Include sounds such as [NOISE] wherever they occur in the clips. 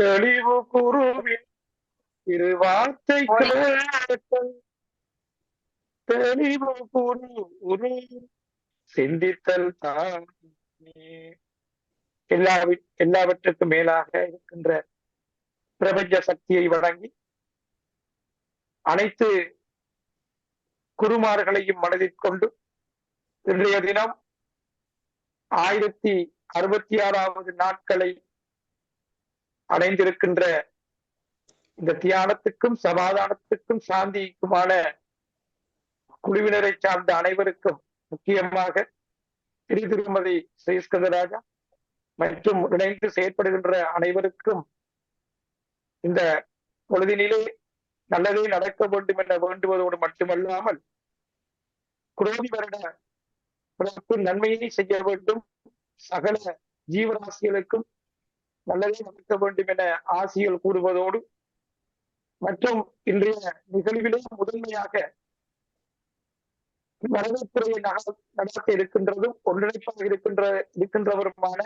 தெளிவு குருவின் இரு வார்த்தை தெளிவு குரு சிந்தித்தல் தான். எல்லா எல்லாவற்றுக்கும் மேலாக இருக்கின்ற பிரபஞ்ச சக்தியை வழங்கி அனைத்து குருமார்களையும் மனதில் கொண்டு இன்றைய தினம் ஆயிரத்தி அறுபத்தி ஆறாவது நாட்களை அடைந்திருக்கின்ற இந்த தியானத்துக்கும் சமாதானத்துக்கும் சாந்திக்குமான குழுவினரை சார்ந்த அனைவருக்கும் முக்கியமாக திரு திருமதி ஸ்ரீஸ்கந்தராஜா மற்றும் இணைந்து செயற்படுகின்ற அனைவருக்கும் இந்த பொழுதினிலே நல்லதே நடக்க வேண்டும் என வேண்டுவதோடு மட்டுமல்லாமல் குரோதி வருட பிறப்பு நன்மையை செய்ய வேண்டும். சகல ஜீவராசிகளுக்கும் நல்லதே நடக்க வேண்டும் என ஆசிகள் கூறுவதோடு மற்றும் இன்றைய நிகழ்விலே முதன்மையாக வரவேற்புரையை நடத்த இருக்கின்றதும் ஒன்றிணைப்பாக இருக்கின்ற இருக்கின்றவருமான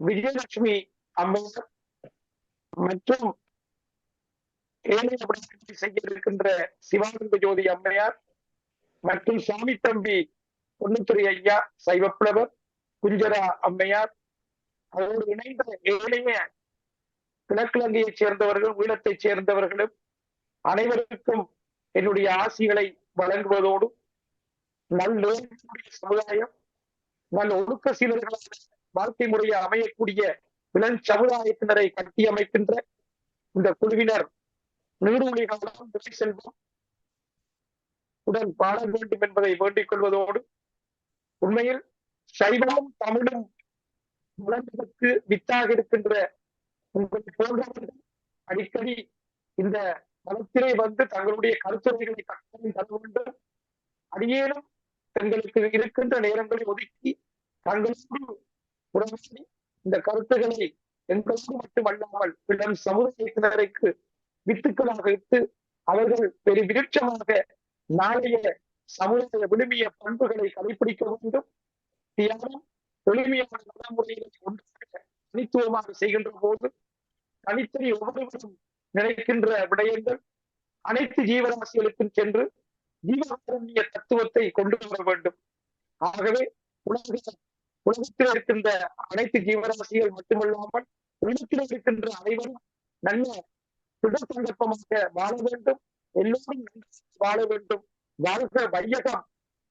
விஜயலட்சுமி அம்மையார் மற்றும் ஏழை செய்ய இருக்கின்ற சிவானந்த ஜோதி அம்மையார் மற்றும் சாமி தம்பி பொன்னுத்துறை ஐயா சைவப்புலவர் குஞ்சரா அம்மையார் அவரோடு இணைந்த ஏழைய கிழக்கிழங்கையைச் சேர்ந்தவர்கள் ஈழத்தைச் சேர்ந்தவர்களும் அனைவருக்கும் என்னுடைய ஆசிகளை வழங்குவதோடு நல்ல சமுதாயம் நல்ல ஒழுக்க சீலர்களாக வாழ்க்கை முறையை அமையக்கூடிய இளம் சமுதாயத்தினரை கட்டியமைக்கின்ற இந்த குழுவினர் நீடுமொழி காலம் செல்வம். உடன் பாட வேண்டும் என்பதை வேண்டிக் கொள்வதோடு உண்மையில் சைவமும் தமிழும் வளர்ந்ததற்கு வித்தாக இருக்கின்ற உங்கள் போன்றவர்கள் அடிக்கடி இந்த தளத்திலே வந்து தங்களுடைய கருத்துரைகளை கட்டாயம் தர வேண்டும். அடியேனும் தங்களுக்கு இருக்கின்ற நேரங்களை ஒதுக்கி தங்களோடு உறவாடி இந்த கருத்துக்களை எங்களோடு மட்டுமல்லாமல் இளம் சமுதாயத்தினருக்கு வித்துக்களாக இட்டு அவர்கள் பெரு விருட்சமாக நாளைய சமுதாய விழுமிய பண்புகளை கடைபிடிக்க வேண்டும். தியானம் எளிமையான நடைமுறைகளை ஒன்றாக தனித்துவமாக செய்கின்ற போது தனித்தனி ஒவ்வொருவரும் நினைக்கின்ற விடயங்கள் அனைத்து ஜீவராசிகளுக்கும் சென்று ஜீவகாரண்ய தத்துவத்தை கொண்டு வர வேண்டும். ஆகவே உலக உலகத்தில் இருக்கின்ற அனைத்து ஜீவராசிகள் மட்டுமல்லாமல் உலகத்தில் இருக்கின்ற அனைவரும் நல்ல சுடசங்கப்பமாக வாழ வேண்டும். எல்லோரும் வாழ வேண்டும். வாழ்க வையகம்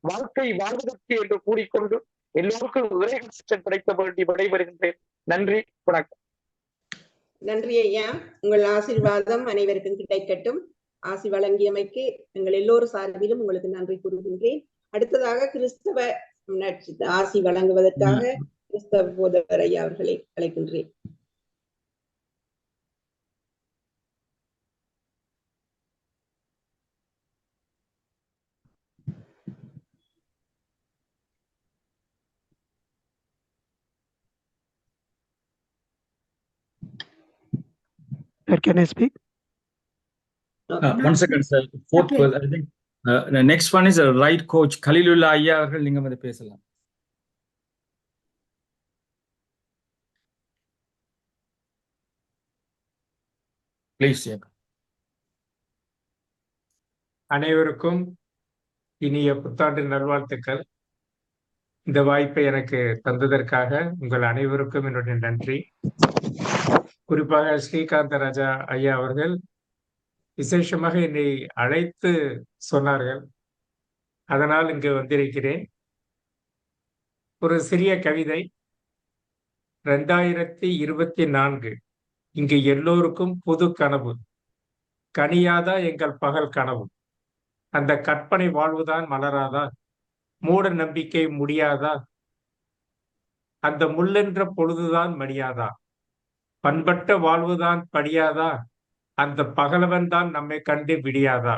வாழ்க்கை வாழ்வதற்கு என்று கூறிக்கொண்டு எல்லோருக்கும் உதயகட்சம் கிடைக்க வேண்டி விடைபெறுகின்றேன். நன்றி வணக்கம். நன்றி ஐயா. உங்கள் ஆசீர்வாதம் அனைவருக்கும் கிடைக்கட்டும். ஆசி வழங்கியமைக்கு எங்கள் எல்லோரும் சார்பிலும் உங்களுக்கு நன்றி கூறுகின்றேன். அடுத்ததாக கிறிஸ்தவ ஆசி வழங்குவதற்காக கிறிஸ்தவ போதவர் ஐயா அவர்களை அழைக்கின்றேன். Sir, can I speak? Uh, one second, sir. Fourth, Okay. I think uh, the next one is a right coach. Khalilullah ஐயா அவர்கள் நீங்க வந்து பேசலாம் ப்ளீஸ் அனைவருக்கும் இனிய புத்தாண்டு நல்வாழ்த்துக்கள் இந்த வாய்ப்பை எனக்கு தந்ததற்காக உங்கள் அனைவருக்கும் என்னுடைய நன்றி குறிப்பாக ஸ்ரீகாந்த ராஜா ஐயா அவர்கள் விசேஷமாக என்னை அழைத்து சொன்னார்கள். அதனால் இங்கு வந்திருக்கிறேன். ஒரு சிறிய கவிதை. ரெண்டாயிரத்தி இருபத்தி நான்கு. இங்கு எல்லோருக்கும் புது கனவு. கனியாதா எங்கள் பகல் கனவு. அந்த கற்பனை வாழ்வுதான் மலராதா? மூட நம்பிக்கை முடியாதா? அந்த முள்ளென்ற பொழுதுதான் மடியாதா பண்பட்ட வாழ்வுதான் படியாதா? அந்த பகலவன் தான் நம்மை கண்டு விடியாதா?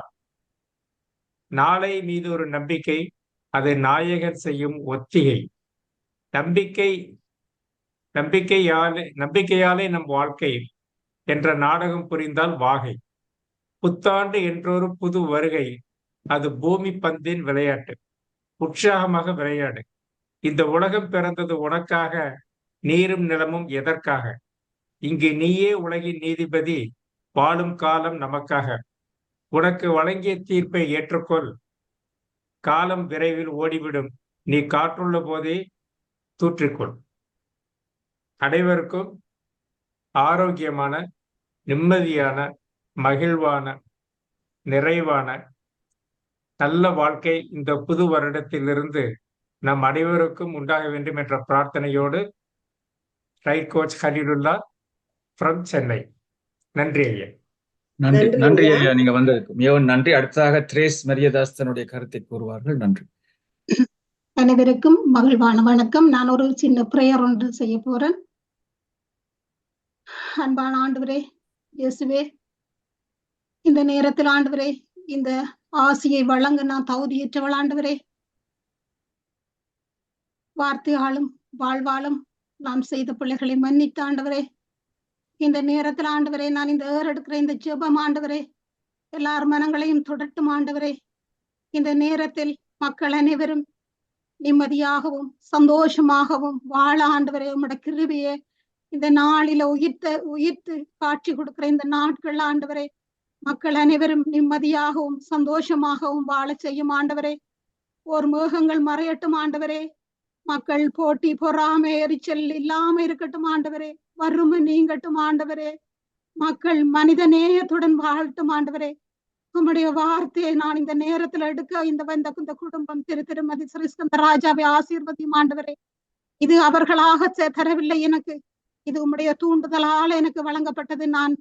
நாளை மீது ஒரு நம்பிக்கை அதை நாயகன் செய்யும் ஒத்திகை. நம்பிக்கை நம்பிக்கையாலே நம்பிக்கையாலே நம் வாழ்க்கை என்ற நாடகம் புரிந்தால் வாகை. புத்தாண்டு என்றொரு புது வருகை அது பூமி பந்தின் விளையாட்டு. உற்சாகமாக விளையாடு. இந்த உலகம் பிறந்தது உனக்காக நீரும் நிலமும் எதற்காக? இங்கு நீயே உலகின் நீதிபதி வாழும் காலம் நமக்காக. உனக்கு வழங்கிய தீர்ப்பை ஏற்றுக்கொள். காலம் விரைவில் ஓடிவிடும். நீ காற்றுள்ள போதே தூற்றிக்கொள். அனைவருக்கும் ஆரோக்கியமான நிம்மதியான மகிழ்வான நிறைவான நல்ல வாழ்க்கை இந்த புது வருடத்திலிருந்து நம் அனைவருக்கும் உண்டாக வேண்டும் என்ற பிரார்த்தனையோடு right coach Halilullah from Chennai நன்றி ஐயா. நன்றி நன்றி ஐயா. நீங்க வந்ததுக்கு மிகவும் நன்றி. அடுத்ததாக திரேஸ் மரியதாஸ் தன்னுடைய கருத்தை கூறுவார்கள். நன்றி. அனைவருக்கும் மகிழ்வான வணக்கம். நான் ஒரு சின்ன பிரேயர் ஒன்று செய்ய போறேன். அன்பான ஆண்டவரே இயேசுவே இந்த நேரத்தில் ஆண்டவரே இந்த ஆசியை வழங்க நான் தகுதியற்றவள் ஆண்டவரே. வார்த்தையாலும் வாழ்வாலும் நான் செய்த பிள்ளைகளை மன்னித்த ஆண்டவரே. இந்த நேரத்தில் ஆண்டவரே நான் இந்த ஏறெடுக்கிற இந்த ஜெபம் ஆண்டவரே எல்லார் மனங்களையும் தொடட்டும் ஆண்டவரே. இந்த நேரத்தில் மக்கள் அனைவரும் நிம்மதியாகவும் சந்தோஷமாகவும் வாழ ஆண்டவரே உம்முடைய கிருபியே இந்த நாளில உயிர்த்த உயிர்த்து காட்சி கொடுக்கிற இந்த நாட்கள் ஆண்டவரே மக்கள் அனைவரும் நிம்மதியாகவும் சந்தோஷமாகவும் வாழ செய்யும் ஆண்டவரே. ஓர் மேகங்கள் மறையட்டும் ஆண்டவரே. மக்கள் போட்டி பொறாமை எரிச்சல் இல்லாம இருக்கட்டும் ஆண்டவரே. வறுமை நீங்கட்டும் ஆண்டவரே. மக்கள் மனித நேயத்துடன் வாழட்டும் ஆண்டவரே. உம்முடைய வார்த்தையை நான் இந்த நேரத்துல எடுக்க இந்த வந்த இந்த குடும்பம் திரு திருமதி ஸ்ரீஸ்கந்த ராஜாவை ஆசீர்வதியும் ஆண்டவரே. இது அவர்களாக தரவில்லை எனக்கு. இது உம்முடைய தூண்டுதலால் எனக்கு வழங்கப்பட்டது. நான்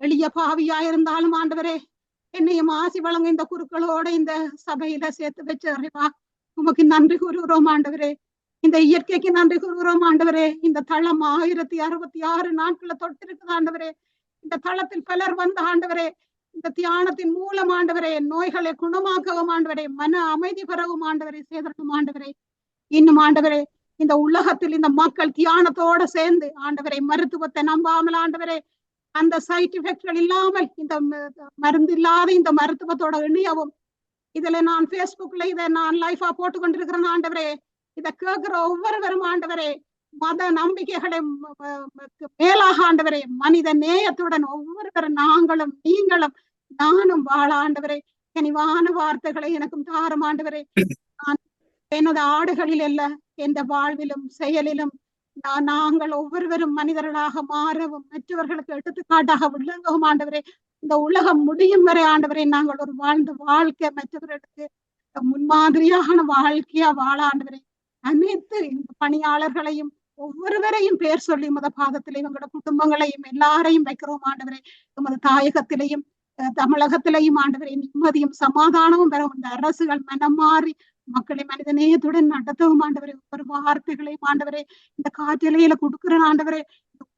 எளிய பாவியா இருந்தாலும் ஆண்டவரே என்னையும் ஆசி வழங்க இந்த குருக்களோட இந்த சபையில சேர்த்து வச்சு அறிவா உமக்கு நன்றி கூறுகிறோம் ஆண்டவரே. இந்த இயற்கைக்கு நன்றி கூறுகிறோம் ஆண்டவரே. இந்த தளம் ஆயிரத்தி அறுபத்தி ஆறு நாட்களை தொட்டிருக்குது ஆண்டவரே. இந்த தளத்தில் பலர் வந்த ஆண்டவரே. இந்த தியானத்தின் மூலம் ஆண்டவரே நோய்களை குணமாக்கவும் ஆண்டவரே. மன அமைதி பெறவும் ஆண்டவரே சேதரணும் ஆண்டவரே. இன்னும் ஆண்டவரே இந்த உலகத்தில் இந்த மக்கள் தியானத்தோட சேர்ந்து ஆண்டவரை மருத்துவத்தை நம்பாமல் ஆண்டவரே அந்த சைட் எஃபெக்ட்கள் இல்லாமல் இந்த மருந்து இல்லாத இந்த மருத்துவத்தோட இணையவும். இதுல நான் பேஸ்புக்ல இதை நான் லைஃபா போட்டு கொண்டிருக்கிறேன் ஆண்டவரே. இத கேட்கிற ஒவ்வொருவரும் ஆண்டவரே மத நம்பிக்கைகளை மேலாக ஆண்டவரே மனித நேயத்துடன் ஒவ்வொருவரும் நாங்களும் நீங்களும் நானும் வாழ ஆண்டவரே. கனிவான வார்த்தைகளை எனக்கும் தாரும் ஆண்டவரே. நான் எனது ஆடுகளில் அல்ல எந்த வாழ்விலும் செயலிலும் நான் நாங்கள் ஒவ்வொருவரும் மனிதர்களாக மாறவும் மற்றவர்களுக்கு எடுத்துக்காட்டாக விளங்கவும் ஆண்டவரே. இந்த உலகம் முடியும் வரை ஆண்டவரே நாங்கள் ஒரு வாழ்ந்த வாழ்க்கை மற்றவர்களுக்கு முன்மாதிரியான வாழ்க்கையா வாழ ஆண்டவரே. அனைத்து பணியாளர்களையும் ஒவ்வொருவரையும் பேர் சொல்லி உமது பாதத்திலே எங்களோட குடும்பங்களையும் எல்லாரையும் வைக்கிறோம் ஆண்டவரே. உமது தாயகத்திலையும் தமிழகத்திலையும் ஆண்டவரே நிம்மதியும் சமாதானமும் பெற இந்த அரசுகள் மனம் மாறி மக்களை மனிதநேயத்துடன் நடத்தவும் ஆண்டவரே. ஒவ்வொரு வார்த்தைகளையும் ஆண்டவரே இந்த காற்றிலையில கொடுக்கிற ஆண்டவரே.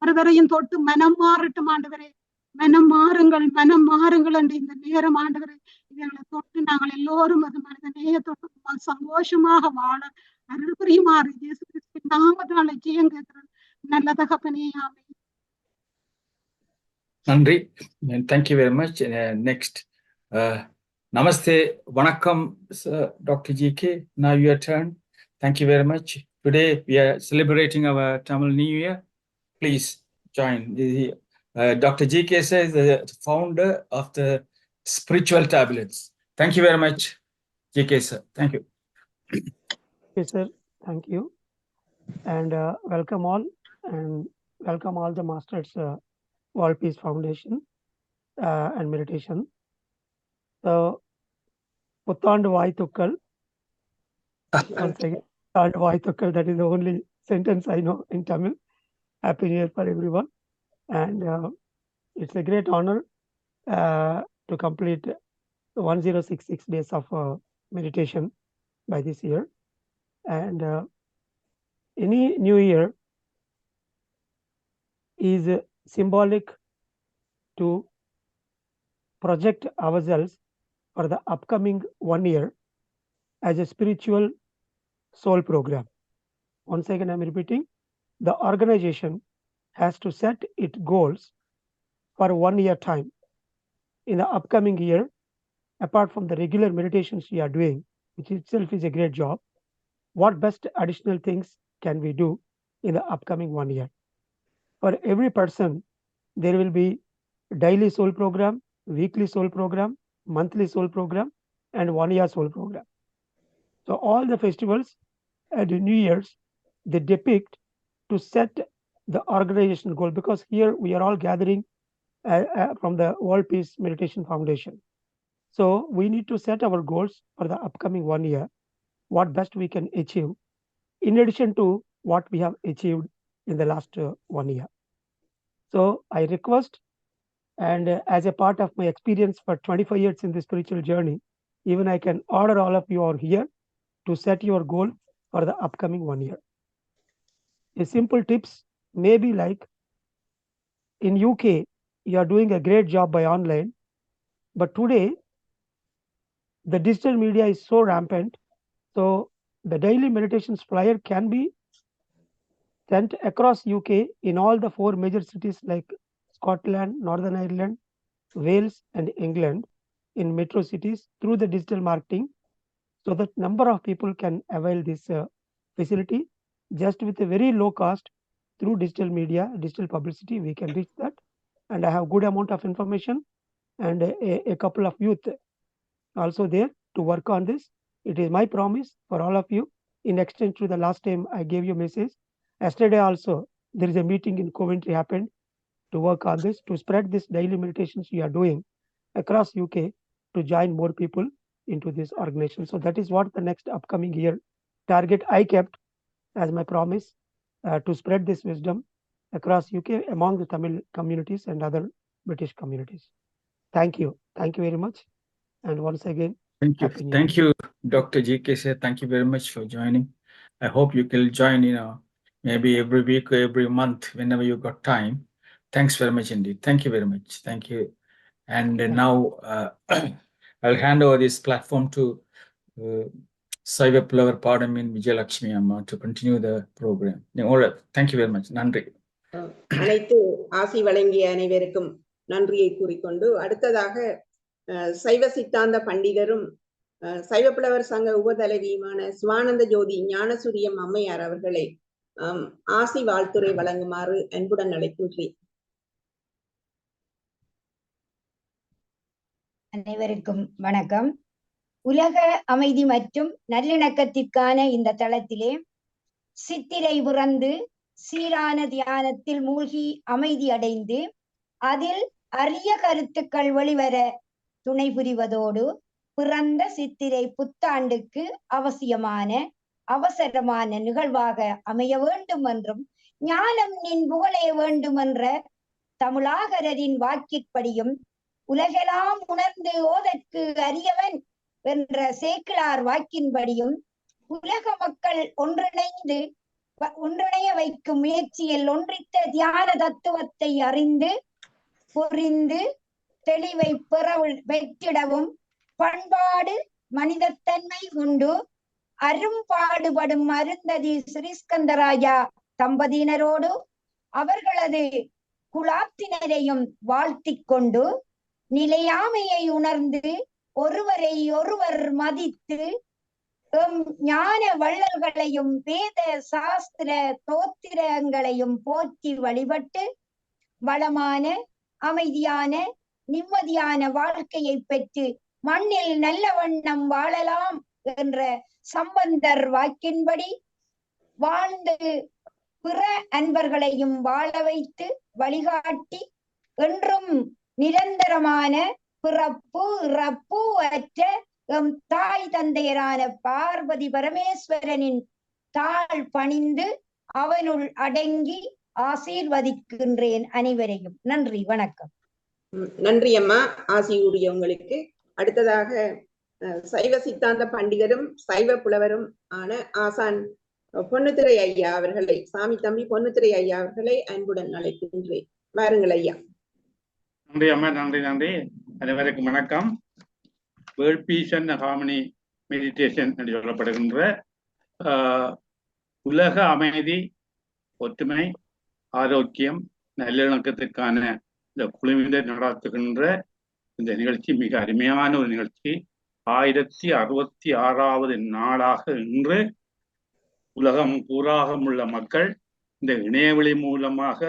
ஒருவரையும் தொட்டு மனம் மாறட்டும் ஆண்டவரே. மனம் மாறுங்கள் மனம் மாறுங்கள் என்று இந்த நேரம் ஆண்டவரே இவர்களை தொட்டு நாங்கள் எல்லோரும் அது மனித நேயத்தோடு சந்தோஷமாக வாழ அருள் புரியுமாறு இயேசு கிறிஸ்துவின் நாமத்தால் ஜெயம் கேட்கிறேன் நல்ல தகப்பனே ஆமென் நன்றி தேங்க்யூ வெரி மச் நெக்ஸ்ட் நமஸ்தே வணக்கம் doctor G K now your turn thank you very much today we are celebrating our tamil new year please join The- Dr. G.K. is the founder of the spiritual tablets. Thank you very much, G.K. sir. Thank you. Okay, sir. Thank you. And uh, welcome all and welcome all the masters uh, World Peace Foundation uh, and meditation. So, Putand Vaitukkal. [LAUGHS] Putand Vaitukkal, that is the only sentence I know in Tamil. Happy New Year for everyone. And uh, it's a great honor uh, to complete 1066 days of uh, meditation by this year. And uh, any new year is symbolic to project ourselves for the upcoming one year as a spiritual soul program. Once again, I'm repeating the organization has to set its goals for one year time. In the upcoming year, apart from the regular meditations we are doing, which itself is a great job, what best additional things can we do in the upcoming one year? For every person, there will be daily soul program, weekly soul program, monthly soul program, and one year soul program. So all the festivals and New Year's, they depict to set the organization goal because here we are all gathering uh, uh, from the World Peace Meditation Foundation. So we need to set our goals for the upcoming one year, what best we can achieve, in addition to what we have achieved in the last uh, one year. So I request, and uh, as a part of my experience for 25 years in the spiritual journey, even I can order all of you are here to set your goal for the upcoming one year. A simple tips may be like in UK, you are doing a great job by online, but today the digital media is so rampant. So the daily meditations flyer can be sent across UK in all the four major cities like Scotland, Northern Ireland, Wales, and England in metro cities through the digital marketing so that number of people can avail this uh, facility just with a very low cost through digital media, digital publicity, we can reach that. And I have good amount of information and a, a couple of youth also there to work on this. It is my promise for all of you. In exchange to the last time I gave you message, yesterday also there is a meeting in Coventry happened to work on this to spread this daily meditations you are doing across UK to join more people into this organization. So that is what the next upcoming year target I kept as my promise uh, to spread this wisdom across UK among the Tamil communities and other British communities. Thank you. Thank you very much. And once again, Thank you. Thank you, Dr. GK. Sir. Thank you very much for joining. I hope you can join, you know, maybe every week or every month, whenever you got time. Thanks very much indeed. Thank you very much. Thank you. And uh, now uh, [CLEARS THROAT] I'll hand over this platform to uh, Vijayalakshmi Amma to continue the program. All right. Thank you very much. Nandri. அனைத்து ஆசி வழங்கிய அனைவருக்கும் நன்றியை கூறிக்கொண்டு அடுத்ததாக சைவ சித்தாந்த பண்டிதரும் அஹ், சைவப்புலவர் சங்க உபதலைவியுமான சிவானந்த ஜோதி ஞானசூரியம் அம்மையார் அவர்களை ஆசி வாழ்த்துரை வழங்குமாறு அன்புடன் அழைக்கின்றேன் அனைவருக்கும் வணக்கம் உலக அமைதி மற்றும் நல்லிணக்கத்திற்கான இந்த தளத்திலே சித்திரை பிறந்து சீரான தியானத்தில் மூழ்கி அமைதி அடைந்து அதில் அரிய கருத்துக்கள் வெளிவர துணை புரிவதோடு பிறந்த சித்திரை புத்தாண்டுக்கு அவசியமான அவசரமான நிகழ்வாக அமைய வேண்டும் என்றும் ஞானம் நின் புகழே வேண்டும் என்ற தமிழாகரரின் வாக்கிற்படியும் உலகெல்லாம் உணர்ந்து ஓதற்கு அரியவன் சேக்கிழார் வாக்கின்படியும் உலக மக்கள் ஒன்றிணைந்து ஒன்றிணைய வைக்கும் முயற்சியில் ஒன்றித்த தியான தத்துவத்தை அறிந்து புரிந்து தெளிவை பெற பெற்றிடவும் பண்பாடு மனிதத்தன்மை உண்டு அரும்பாடுபடும் அருந்ததி ஸ்ரீஸ்கந்தராஜா தம்பதியினரோடு அவர்களது குலாத்தினரையும் வாழ்த்திக் கொண்டு நிலையாமையை உணர்ந்து ஒருவரை ஒருவர் மதித்து எம் ஞான வள்ளல்களையும் வேத சாஸ்திர தோத்திரங்களையும் போற்றி வழிபட்டு வளமான அமைதியான நிம்மதியான வாழ்க்கையை பெற்று மண்ணில் நல்ல வண்ணம் வாழலாம் என்ற சம்பந்தர் வாக்கின்படி வாழ்ந்து பிற அன்பர்களையும் வாழ வைத்து வழிகாட்டி என்றும் நிரந்தரமான பிறப்பு இறப்பு அற்ற எம் தாய் தந்தையரான பார்வதி பரமேஸ்வரனின் தாழ் பணிந்து அவனுள் அடங்கி ஆசீர்வதிக்கின்றேன் அனைவரையும். நன்றி வணக்கம். நன்றி அம்மா ஆசியுடைய உங்களுக்கு அடுத்ததாக சைவ சித்தாந்த பண்டிதரும் சைவ புலவரும் ஆன ஆசான் பொன்னுத்துறை ஐயா அவர்களை சாமி தம்பி பொன்னுத்துறை ஐயா அவர்களை அன்புடன் அழைக்கின்றேன். வாருங்கள் ஐயா. நன்றி அம்மா நன்றி நன்றி. அனைவருக்கும் வணக்கம். World peace and harmony meditation என்று சொல்லப்படுகின்ற ஆஹ், உலக அமைதி ஒற்றுமை ஆரோக்கியம் நல்லிணக்கத்துக்கான இந்த குழுவினர் நடத்துகின்ற இந்த நிகழ்ச்சி மிக அருமையான ஒரு நிகழ்ச்சி. ஆயிரத்தி அறுபத்தி ஆறாவது நாளாக இன்று உலகம் பூராகம் உள்ள மக்கள் இந்த இணையவழி மூலமாக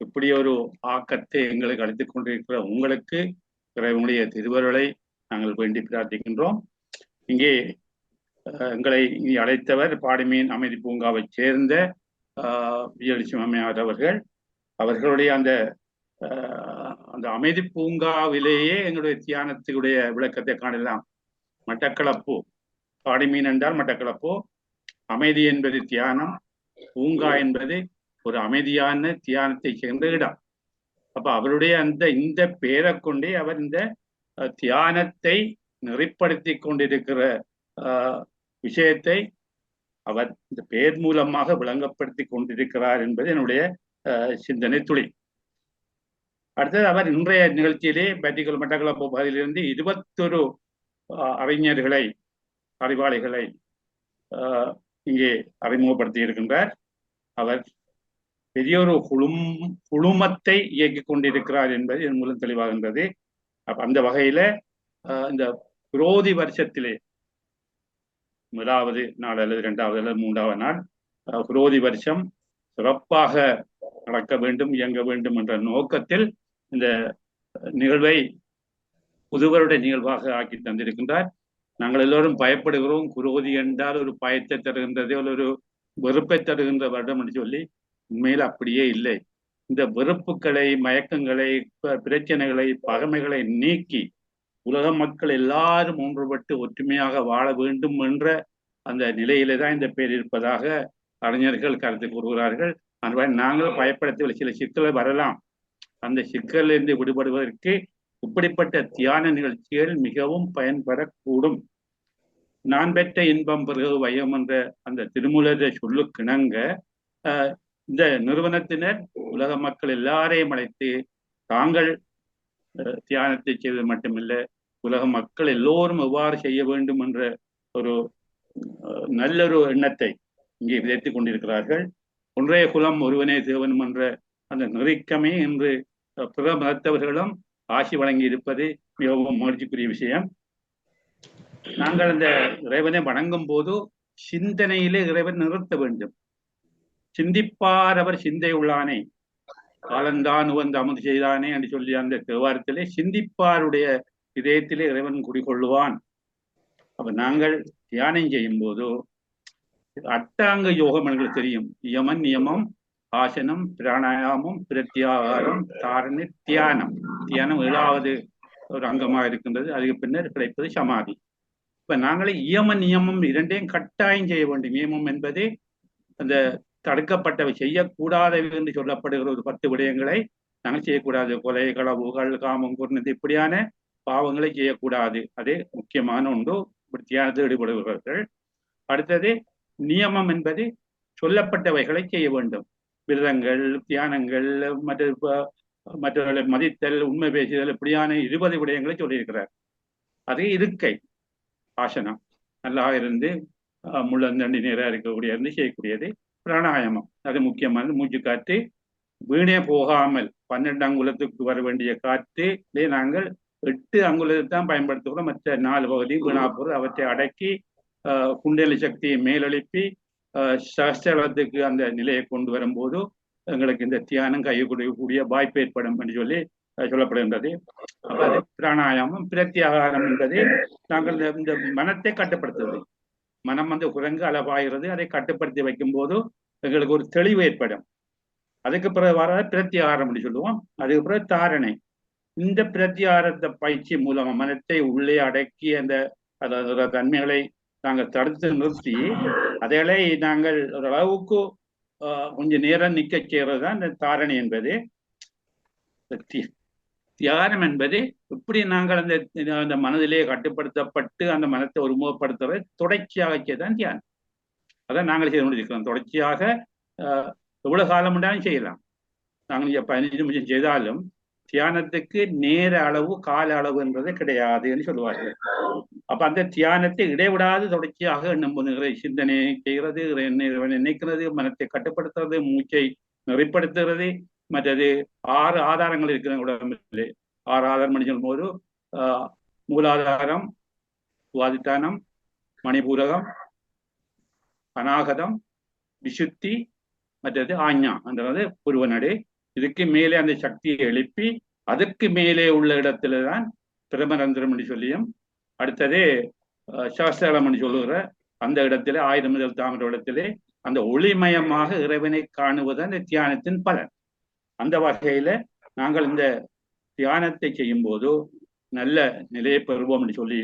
இப்படி ஒரு ஆக்கத்தை எங்களுக்கு அளித்துக் கொண்டிருக்கிற உங்களுக்கு இறைவனுடைய திருவருளை நாங்கள் வேண்டி பிரார்த்திக்கின்றோம். இங்கே எங்களை இங்கே அழைத்தவர் பாடிமீன் அமைதி பூங்காவைச் சேர்ந்த ஆஹ், விஜயலட்சுமி அம்மையார் அவர்கள். அவர்களுடைய அந்த ஆஹ், அந்த அமைதி பூங்காவிலேயே எங்களுடைய தியானத்துடைய விளக்கத்தை காணலாம். மட்டக்களப்பு பாடிமீன் என்றால் மட்டக்களப்பு. அமைதி என்பது தியானம் பூங்கா என்பது ஒரு அமைதியான தியானத்தை சேர்ந்த இடம். அப்ப அவருடைய அந்த இந்த பேரை கொண்டே அவர் இந்த தியானத்தை நெறிப்படுத்தி கொண்டிருக்கிற விஷயத்தை அவர் இந்த பேர் மூலமாக விளங்கப்படுத்தி கொண்டிருக்கிறார் என்பது என்னுடைய சிந்தனை துளி. அடுத்தது அவர் இன்றைய நிகழ்ச்சியிலே பேட்டிக்கல் மட்டக்களப்பு பகுதியிலிருந்து இருபத்தொரு அறிஞர்களை அறிவாளிகளை இங்கே அறிமுகப்படுத்தி இருக்கின்றார் அவர் பெரியொரு குழும் குழுமத்தை இயக்கிக் கொண்டிருக்கிறார் என்பது இதன் மூலம் தெளிவாகின்றது அந்த வகையில இந்த குரோதி வருஷத்திலே முதலாவது நாள் அல்லது இரண்டாவது அல்லது மூன்றாவது நாள் புரோதி குரோதி வருஷம் சிறப்பாக நடக்க வேண்டும் இயங்க வேண்டும் என்ற நோக்கத்தில் இந்த நிகழ்வை புதுவருடைய நிகழ்வாக ஆக்கி தந்திருக்கின்றார். நாங்கள் எல்லோரும் பயப்படுகிறோம். குரோதி என்றால் ஒரு பயத்தை தருகின்றது ஒரு வெறுப்பை தருகின்ற வருடம் என்று சொல்லி உண்மையில் அப்படியே இல்லை. இந்த வெறுப்புகளை மயக்கங்களை ப- பிரச்சனைகளை பகைமைகளை நீக்கி உலக மக்கள் எல்லாரும் ஒன்றுபட்டு ஒற்றுமையாக வாழ வேண்டும் என்ற அந்த நிலையிலே தான் இந்த பேர் இருப்பதாக அறிஞர்கள் கருத்து கூறுகிறார்கள். அந்த நாங்கள் பயப்படுத்தவில்லை சில சிக்கல்கள் வரலாம். அந்த சிக்கலிலிருந்து விடுபடுவதற்கு இப்படிப்பட்ட தியான நிகழ்ச்சிகள் மிகவும் பயன்படக்கூடும். நான் பெற்ற இன்பம் பிறகு வயம் என்ற அந்த திருமூலரை சொல்லுக்கிணங்க ஆஹ், இந்த நிறுவனத்தினர் உலக மக்கள் எல்லாரையும் அழைத்து தாங்கள் தியானத்தை செய்வது மட்டுமில்லை உலக மக்கள் எல்லோரும் எவ்வாறு செய்ய வேண்டும் என்ற ஒரு நல்லொரு எண்ணத்தை இங்கே விதைத்துக் கொண்டிருக்கிறார்கள். ஒன்றே குலம் ஒருவனே தேவனும் என்ற அந்த நெருக்கமே இன்று பிற மதத்தவர்களும் ஆசி வழங்கி இருப்பது மிகவும் மகிழ்ச்சிக்குரிய விஷயம். நாங்கள் அந்த இறைவனை வணங்கும் போது சிந்தனையிலே இறைவன் நிறுத்த வேண்டும். சிந்திப்பார் அவர் சிந்தை உள்ளானே. காலந்தான் உவந்து அமுது செய்தானே என்று சொல்லி அந்த தேவாரத்திலே சிந்திப்பாருடைய இதயத்திலே இறைவன் குடிகொள்ளுவான். அப்ப நாங்கள் தியானம் செய்யும் போதோ அட்டாங்க யோகம் எங்களுக்கு தெரியும். யமன் நியமம் ஆசனம் பிராணாயாமம் பிரத்யாகாரம் தாரணி தியானம். தியானம் ஏழாவது ஒரு அங்கமாக இருக்கின்றது. அதுக்கு பின்னர் கிடைப்பது சமாதி. இப்ப நாங்களே இயம நியமம் இரண்டையும் கட்டாயம் செய்ய வேண்டும். நியமம் என்பது அந்த தடுக்கப்பட்டவை செய்யக்கூடாதவை என்று சொல்லப்படுகிற ஒரு பத்து விடயங்களை நாங்கள் செய்யக்கூடாது. கொலை களவுகள் காமம் குர்ணத்து இப்படியான பாவங்களை செய்யக்கூடாது. அது முக்கியமான ஒன்று. இப்படி தியானத்தில் ஈடுபடுகிறார்கள் அடுத்தது நியமம் என்பது சொல்லப்பட்டவைகளை செய்ய வேண்டும். விரதங்கள் தியானங்கள் மற்ற மற்றவர்களை மதித்தல் உண்மை பேசுதல் இப்படியான இருபது விடயங்களை சொல்லியிருக்கிறார். அது இருக்கை ஆசனம் நல்லா இருந்து அஹ், முள்ளந்தண்டி நேராக இருக்கக்கூடிய இருந்து செய்யக்கூடியது. பிராணாயாமம். அது முக்கியமானது. மூச்சு காற்று வீணே போகாமல் பன்னெண்டு அங்குலத்துக்கு வர வேண்டிய காற்றிலே நாங்கள் எட்டு அங்குலத்தை தான் பயன்படுத்துகிறோம். மற்ற நாலு பகுதி வீணாப்பூர் அவற்றை அடக்கி ஆஹ், குண்டலி சக்தியை மேலெழுப்பி ஆஹ், சகஸ்திரத்துக்கு அந்த நிலையை கொண்டு வரும்போது எங்களுக்கு இந்த தியானம் கை கொடுக்கக்கூடிய வாய்ப்பு ஏற்படும் என்று சொல்லி சொல்லப்படுகின்றது. அது பிராணாயாமம் பிரத்யாகாரம் என்பது நாங்கள் இந்த- இந்த மனத்தை கட்டுப்படுத்துவது. மனம் வந்து குரங்கு அளவாகிறது அதை கட்டுப்படுத்தி வைக்கும் போது எங்களுக்கு ஒரு தெளிவு ஏற்படும். அதுக்கு பிறகு வர பிரத்தியாரம் என்று சொல்லுவோம். அதுக்கு பிறகு தாரணை. இந்த பிரத்தியாரத்தை பயிற்சி மூலமா மனத்தை உள்ளே அடக்கி அந்த அதோட தன்மைகளை நாங்கள் தடுத்து நிறுத்தி அதைகளை நாங்கள் ஓரளவுக்கு ஆஹ், நேரம் நிக்க செய்யறது தான் இந்த தாரணை என்பது. தி- தியானம் என்பது எப்படி நாங்கள் அந்த அந்த மனதிலே கட்டுப்படுத்தப்பட்டு அந்த மனத்தை ஒருமுகப்படுத்துறது தொடர்ச்சியாக செய்தான் தியானம். அதான் நாங்கள் செய்து கொண்டிருக்கிறோம். தொடர்ச்சியாக எவ்வளவு காலம் உண்டாலும் செய்யலாம். நாங்கள் பதினஞ்சு நிமிஷம் செய்தாலும் தியானத்துக்கு நேர அளவு கால அளவு என்றது கிடையாது என்று சொல்லுவார்கள் அப்ப அந்த தியானத்தை இடைவிடாது தொடர்ச்சியாக எண்ணும் சிந்தனை செய்கிறது நினைக்கிறது மனத்தை கட்டுப்படுத்துறது மூச்சை நெறிப்படுத்துகிறது மற்றது ஆறு ஆதாரங்கள் இருக்கிற உடம்பிலே ஆறு ஆதாரம் பண்ணி சொல்லும் போது ஆஹ், மூலாதாரம் சுவாதித்தானம் மணிபூரகம் அநாகதம் விசுத்தி மற்றது ஆஞ்ஞா அன்றது புருவனடு இதுக்கு மேலே அந்த சக்தியை எழுப்பி அதுக்கு மேலே உள்ள இடத்துல தான் பிரமரந்திரம் என்று சொல்லியும் அடுத்தது சாஸ்திரம் என்று சொல்லுகிற அந்த இடத்திலே ஆயிரம் முதல் தாமர இடத்திலே அந்த ஒளிமயமாக இறைவனை காணுவது அந்த தியானத்தின் பலன் அந்த வகையில நாங்கள் இந்த தியானத்தை செய்யும் போது நல்ல நிலையை பெறுவோம் என்று சொல்லி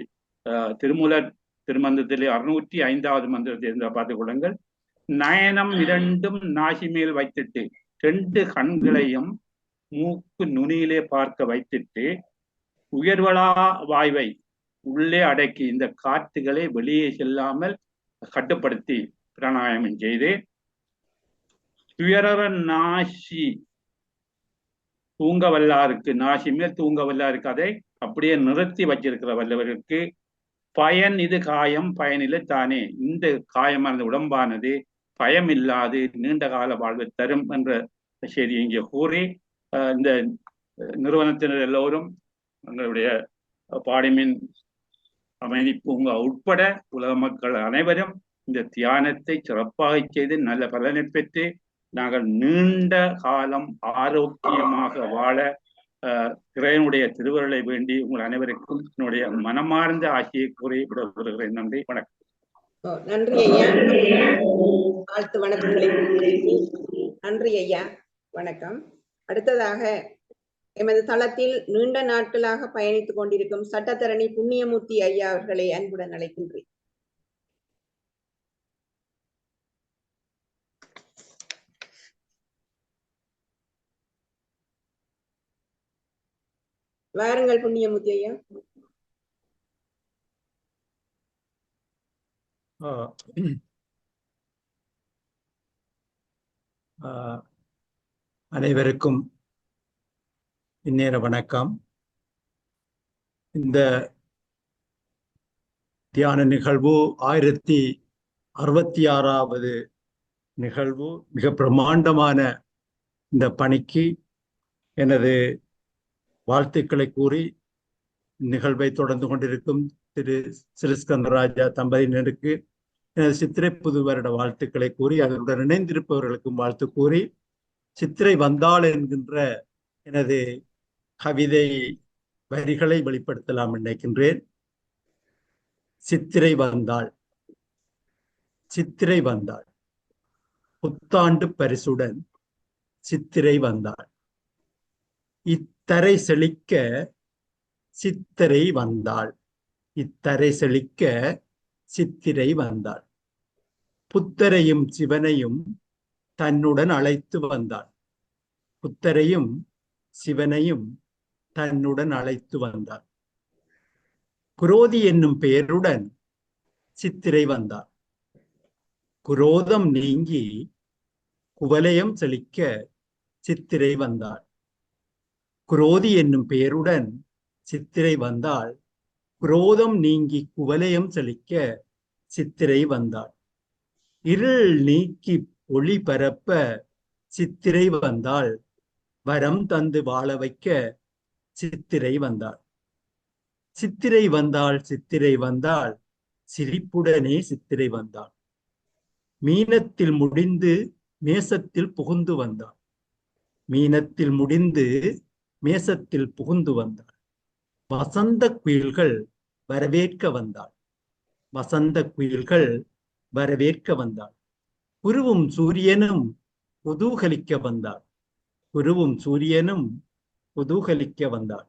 திருமூலர் திருமந்திரத்திலே அறுநூற்றி ஐந்தாவது மந்திரத்தை இருந்தால் பார்த்துக் கொள்ளுங்கள். நயனம் இரண்டும் நாசி மேல் வைத்துட்டு ரெண்டு கண்களையும் மூக்கு நுனியிலே பார்க்க வைத்துட்டு உயர்வலா வாய்வை உள்ளே அடக்கி இந்த காற்றுகளை வெளியே செல்லாமல் கட்டுப்படுத்தி பிராணாயாமம் செய்து துயரர நாசி தூங்க வல்லாருக்கு நாசிமே மேல் தூங்க வல்லாருக்கு அதை அப்படியே நிறுத்தி வச்சிருக்கிற வல்லவருக்கு பயன் இது காயம் பயனில்லை தானே. இந்த காயமானது உடம்பானது பயம் இல்லாது நீண்ட கால வாழ்வை தரும் என்ற செய்தி இங்கே கூறி இந்த நிறுவனத்தினர் எல்லோரும் எங்களுடைய பாடிமின் அமைதி பூங்கா உட்பட உலக மக்கள் அனைவரும் இந்த தியானத்தை சிறப்பாக செய்து நல்ல பலனை பெற்று நாங்கள் நீண்ட காலம் ஆரோக்கியமாக வாழ இறைவனுடைய திருவருளை வேண்டி உங்கள் அனைவருக்கும் என்னுடைய மனமார்ந்த ஆகிய கூறி விடப்படுகிறேன் நன்றி வணக்கம். நன்றி ஐயா. வாழ்த்து வணக்கங்களை நன்றி ஐயா வணக்கம். அடுத்ததாக எமது தளத்தில் நீண்ட நாட்களாக பயணித்துக் கொண்டிருக்கும் சட்டத்தரணி புண்ணியமூர்த்தி ஐயா அவர்களை அன்புடன் அழைக்கின்றேன். வாருங்கள் புண்ணியமூர்த்தி ஐயா ஆஹ் ஆஹ் அனைவருக்கும் இந்நேர வணக்கம். இந்த தியான நிகழ்வு ஆயிரத்தி அறுபத்தி ஆறாவது நிகழ்வு மிக பிரமாண்டமான இந்த பணிக்கு எனது வாழ்த்துக்களை கூறி நிகழ்வை தொடர்ந்து கொண்டிருக்கும் திரு சிறுஸ்கந்தராஜா தம்பதியினருக்கு எனது சித்திரை புது வருட வாழ்த்துக்களை கூறி அதனுடன் இணைந்திருப்பவர்களுக்கும் வாழ்த்து கூறி சித்திரை வந்தாள் என்கின்ற எனது கவிதை வரிகளை வெளிப்படுத்தலாம் நினைக்கின்றேன். சித்திரை வந்தாள் சித்திரை வந்தாள் புத்தாண்டு பரிசுடன் சித்திரை வந்தாள் இத்தரை செழிக்க சித்திரை வந்தாள். இத்தரை செழிக்க சித்திரை வந்தாள். புத்தரையும் சிவனையும் தன்னுடன் அழைத்து வந்தாள். புத்தரையும் சிவனையும் தன்னுடன் அழைத்து வந்தாள். குரோதி என்னும் பெயருடன் சித்திரை வந்தாள். குரோதம் நீங்கி குவலயம் செழிக்க சித்திரை வந்தாள். குரோதி என்னும் பெயருடன் சித்திரை வந்தாள். குரோதம் நீங்கி குவலயம் செழிக்க சித்திரை வந்தாள். இருள் நீக்கி ஒளி பரப்ப சித்திரை வந்தாள். வரம் தந்து வாழ வைக்க சித்திரை வந்தாள். சித்திரை வந்தாள் சித்திரை வந்தாள் சிரிப்புடனே சித்திரை வந்தாள். மீனத்தில் முடிந்து மேசத்தில் புகுந்து வந்தாள். மீனத்தில் முடிந்து மேசத்தில் புகுந்து வந்தாள். வசந்த குயில்கள் வரவேற்க வந்தாள். வசந்த குயில்கள் வரவேற்க வந்தாள். குருவும் சூரியனும் குதூகலிக்க வந்தாள். குருவும் சூரியனும் குதூகலிக்க வந்தாள்.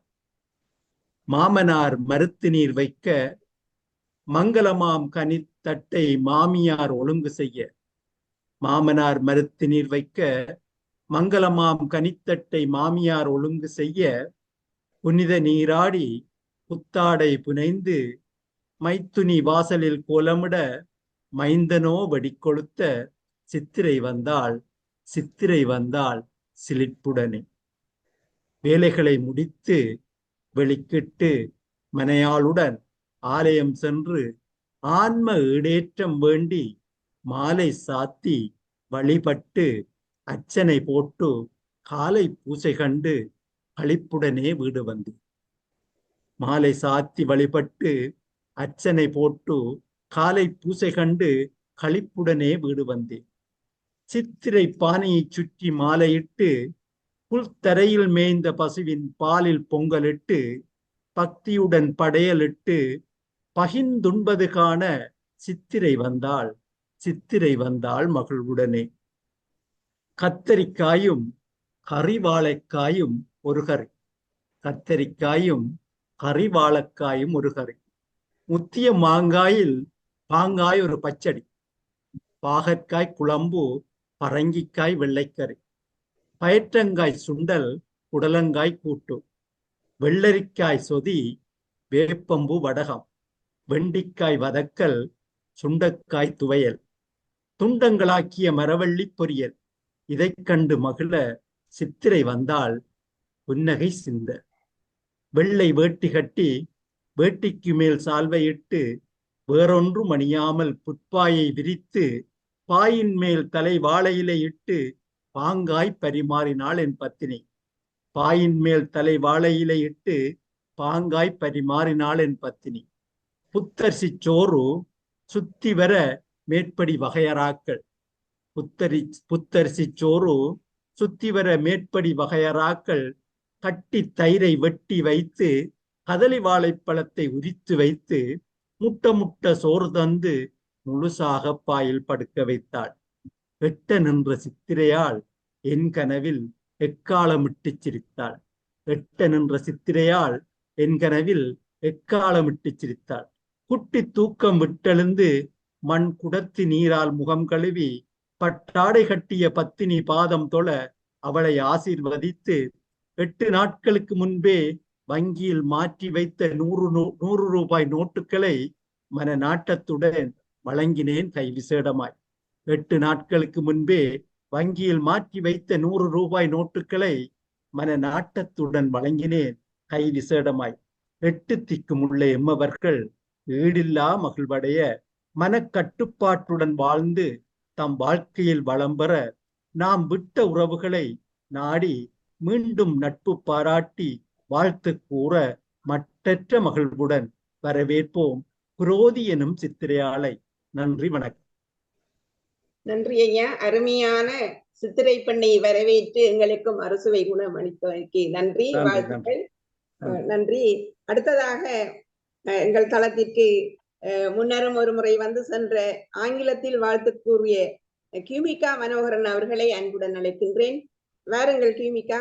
மாமனார் மருத்து நீர் வைக்க மங்களமாம் கனித்தட்டை மாமியார் ஒழுங்கு செய்ய. மாமனார் மருத்து நீர் வைக்க மங்களமாம் கனித்தட்டை மாமியார் ஒழுங்கு செய்ய புனித நீராடி புத்தாடை புனைந்து மைத்துனி வாசலில் கோலமிட மைந்தனோ வடிக்கொளுத்த சித்திரை வந்தாள் சித்திரை வந்தாள் சிலிப்புடனே வேலைகளை முடித்து வெளிக்கிட்டு மனையாளுடன் ஆலயம் சென்று ஆன்ம ஈடேற்றம் வேண்டி மாலை சாத்தி வழிபட்டு அச்சனை போட்டு காலை பூசை கண்டு களிப்புடனே வீடு வந்து. மாலை சாத்தி வழிபட்டு அச்சனை போட்டு காலை பூசை கண்டு களிப்புடனே வீடு வந்தேன். சித்திரை பானையை சுற்றி மாலையிட்டு புல்தரையில் மேய்ந்த பசுவின் பாலில் பொங்கலிட்டு பக்தியுடன் படையலிட்டு பகிர்ந்துண்பது காண சித்திரை வந்தாள் சித்திரை வந்தாள் மகிழ்வுடனே. கத்தரிக்காயும் கறிவாழைக்காயும் ஒரு கறி கத்தரிக்காயும் கறிவாழைக்காயும் ஒரு கறி முத்திய மாங்காயில் பாங்காய் ஒரு பச்சடி. பாகற்காய் குழம்பு பரங்கிக்காய் வெள்ளைக்கறி பயற்றங்காய் சுண்டல் புடலங்காய் கூட்டு. வெள்ளரிக்காய் சொதி வேப்பம்பு வடகம். வெண்டிக்காய் வதக்கல் சுண்டக்காய் துவையல். துண்டங்களாக்கிய மரவள்ளி பொரியல். இதைக் கண்டு மகிழ சித்திரை வந்தால் புன்னகை சிந்த. வெள்ளை வேட்டி கட்டி வேட்டிக்கு மேல் சால்வையிட்டு வேறொன்றும் அணியாமல் புட்பாயை விரித்து பாயின் மேல் தலை வாழையிலே இட்டு பாங்காய் பரிமாறினாள் என் பத்தினி. பாயின் மேல் தலை வாழையிலே இட்டு பாங்காய் பரிமாறினாள் என் பத்தினி. புத்தரிசி சோறு சுத்தி வர மேற்படி வகையராக்கள். புத்தரி புத்தரிசி சோறு சுத்தி வர மேற்படி வகையறாக்கள் கட்டி தயிரை வெட்டி வைத்து கதலி வாழைப்பழத்தை உரித்து வைத்து முட்ட முட்ட சோறு தந்து முழுசாக பாயில் படுக்க வைத்தாள். எட்ட நின்ற சித்திரையால் என் கனவில் எக்காலமிட்டு சிரித்தாள். எட்ட நின்ற சித்திரையால் என் கனவில் எக்காலமிட்டு சிரித்தாள். குட்டி தூக்கம் விட்டெழுந்து மண் குடத்து நீரால் முகம் கழுவி பட்டாடை கட்டிய பத்தினி பாதம் தொழ அவளை ஆசீர்வதித்து எட்டு நாட்களுக்கு முன்பே வங்கியில் மாற்றி வைத்த நூறு நூறு ரூபாய் நோட்டுகளை மன நாட்டத்துடன் வழங்கினேன் கை விசேடமாய். எட்டு நாட்களுக்கு முன்பே வங்கியில் மாற்றி வைத்த நூறு ரூபாய் நோட்டுகளை மன நாட்டத்துடன் வழங்கினேன் கை விசேடமாய். எட்டு திக்கும் உள்ள எம்மவர்கள் ஈடில்லா மகிழ்வடைய மனக்கட்டுப்பாட்டுடன் வாழ்ந்து தம் வாழ்க்கையில் வளம் பெற நாம் விட்ட உறவுகளை நாடி மீண்டும் நட்பு பாராட்டி வாழ்த்து கூற மட்டற்ற மகிழ்வுடன் வரவேற்போம். குரோதி எனும் சித்திரையாளை நன்றி வணக்கம். நன்றி ஐயா. அருமையான சித்திரை பெண்ணை வரவேற்று எங்களுக்கும் அரசுவை குணம் அளித்ததற்கு நன்றி நன்றி, வாழ்த்துக்கள். நன்றி. அடுத்ததாக எங்கள் தளத்திற்கு முன்னரும் ஒரு முறை வந்து சென்ற ஆங்கிலத்தில் வாழ்த்து கூறிய கியூமிகா மனோகரன் அவர்களை அன்புடன் அழைக்கின்றேன். வாருங்கள் கியூமிகா.